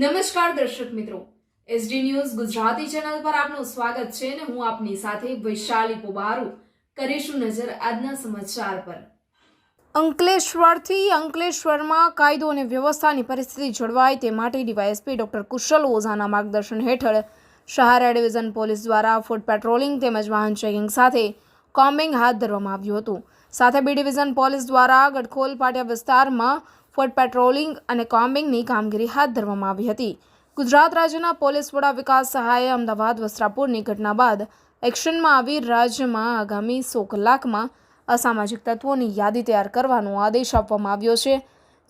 નમસ્કાર દર્શક મિત્રો. એસડી ન્યૂઝ ગુજરાતી ચેનલ પર આપનું સ્વાગત છે અને હું આપની સાથે વૈશાલી પોબારુ કરીશું નજર આજના સમાચાર પર. અંકલેશ્વરથી અંકલેશ્વરમાં કાયદો અને વ્યવસ્થાની પરિસ્થિતિ જળવાય તે માટે ડીવાયએસપી ડોક્ટર કુશલ ઓઝાના માર્ગદર્શન હેઠળ શહારા ડિવિઝન પોલીસ દ્વારા ફૂડ પેટ્રોલિંગ તેમજ વાહન ચેકિંગ સાથે કોમ્બિંગ હાથ ધરવામાં આવ્યું હતું. સાથે બી ડિવિઝન પોલીસ દ્વારા ગડખોલ પાટિયા વિસ્તારમાં ફૂડ પેટ્રોલિંગ અને કોમ્બિંગની કામગીરી હાથ ધરવામાં આવી હતી. ગુજરાત રાજ્યના પોલીસ વડા વિકાસ સહાયે અમદાવાદ વસ્ત્રાપુરની ઘટના બાદ એક્શનમાં આવી રાજ્યમાં આગામી સો કલાકમાં અસામાજિક તત્વોની યાદી તૈયાર કરવાનો આદેશ આપવામાં આવ્યો છે,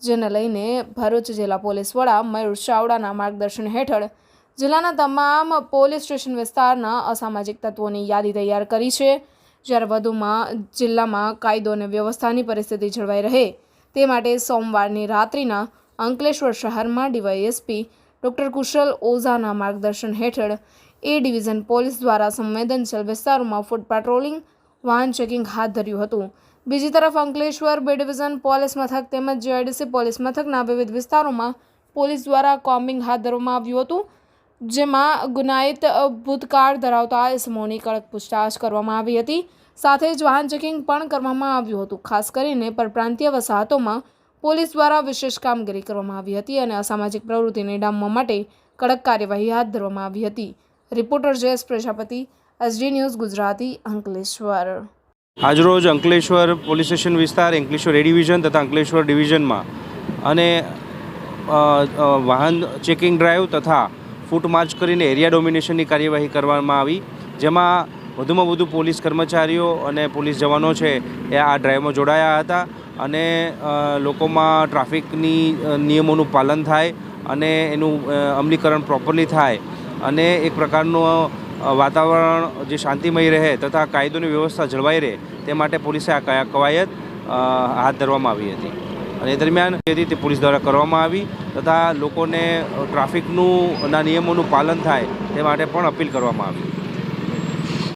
જેને લઈને ભરૂચ જિલ્લા પોલીસ વડા મયુર ચાવડાના માર્ગદર્શન હેઠળ જિલ્લાના તમામ પોલીસ સ્ટેશન વિસ્તારના અસામાજિક તત્વોની યાદી તૈયાર કરી છે. જ્યારે વધુમાં જિલ્લામાં કાયદો અને વ્યવસ્થાની પરિસ્થિતિ જળવાઈ રહે તે માટે સોમવારની રાત્રિના અંકલેશ્વર શહેરમાં ડીવાયએસપી ડૉક્ટર કુશલ ઓઝાના માર્ગદર્શન હેઠળ એ ડિવિઝન પોલીસ દ્વારા સંવેદનશીલ વિસ્તારોમાં ફૂડ પેટ્રોલિંગ, વાહન ચેકિંગ હાથ ધર્યું હતું. બીજી તરફ અંકલેશ્વર બે ડિવિઝન પોલીસ મથક તેમજ જીઆઈડીસી પોલીસ મથકના વિવિધ વિસ્તારોમાં પોલીસ દ્વારા કોમ્બિંગ હાથ ધરવામાં આવ્યું હતું. જેમાં ગુનાહિત ભૂતકાળ ધરાવતા ઇસમોની કડક પૂછતાછ કરવામાં આવી હતી. સાથે જ વાહન ચેકિંગ પણ કરવામાં આવ્યું હતું. ખાસ કરીને પરપ્રાંતીય વસાહતોમાં પોલીસ દ્વારા વિશેષ કામગીરી કરવામાં આવી હતી અને અસામાજિક પ્રવૃત્તિને ડામવા માટે કડક કાર્યવાહી હાથ ધરવામાં આવી હતી. Reporter Jayesh Prajapati, SD news Gujarati, Ankleshwar. આજરોજ અંકલેશ્વર પોલીસ સ્ટેશન વિસ્તાર, અંકલેશ્વર એ ડિવિઝન તથા અંકલેશ્વર ડિવિઝનમાં અને વાહન ચેકિંગ ડ્રાઈવ તથા ફૂટ માર્ચ કરીને એરિયા ડોમિનેશનની કાર્યવાહી કરવામાં આવી, જેમાં વધુમાં વધુ પોલીસ કર્મચારીઓ અને પોલીસ જવાનો છે એ આ ડ્રાઈવમાં જોડાયા હતા અને લોકોમાં ટ્રાફિકની નિયમોનું પાલન થાય અને એનું અમલીકરણ પ્રોપરલી થાય અને એક પ્રકારનું વાતાવરણ જે શાંતિમય રહે તથા કાયદોની વ્યવસ્થા જળવાઈ રહે તે માટે પોલીસે આ કવાયત હાથ ધરવામાં આવી હતી. અને એ દરમિયાન જે રીતે પોલીસ દ્વારા કરવામાં આવી તથા લોકોને ટ્રાફિકનું ના નિયમોનું પાલન થાય તે માટે પણ અપીલ કરવામાં આવી.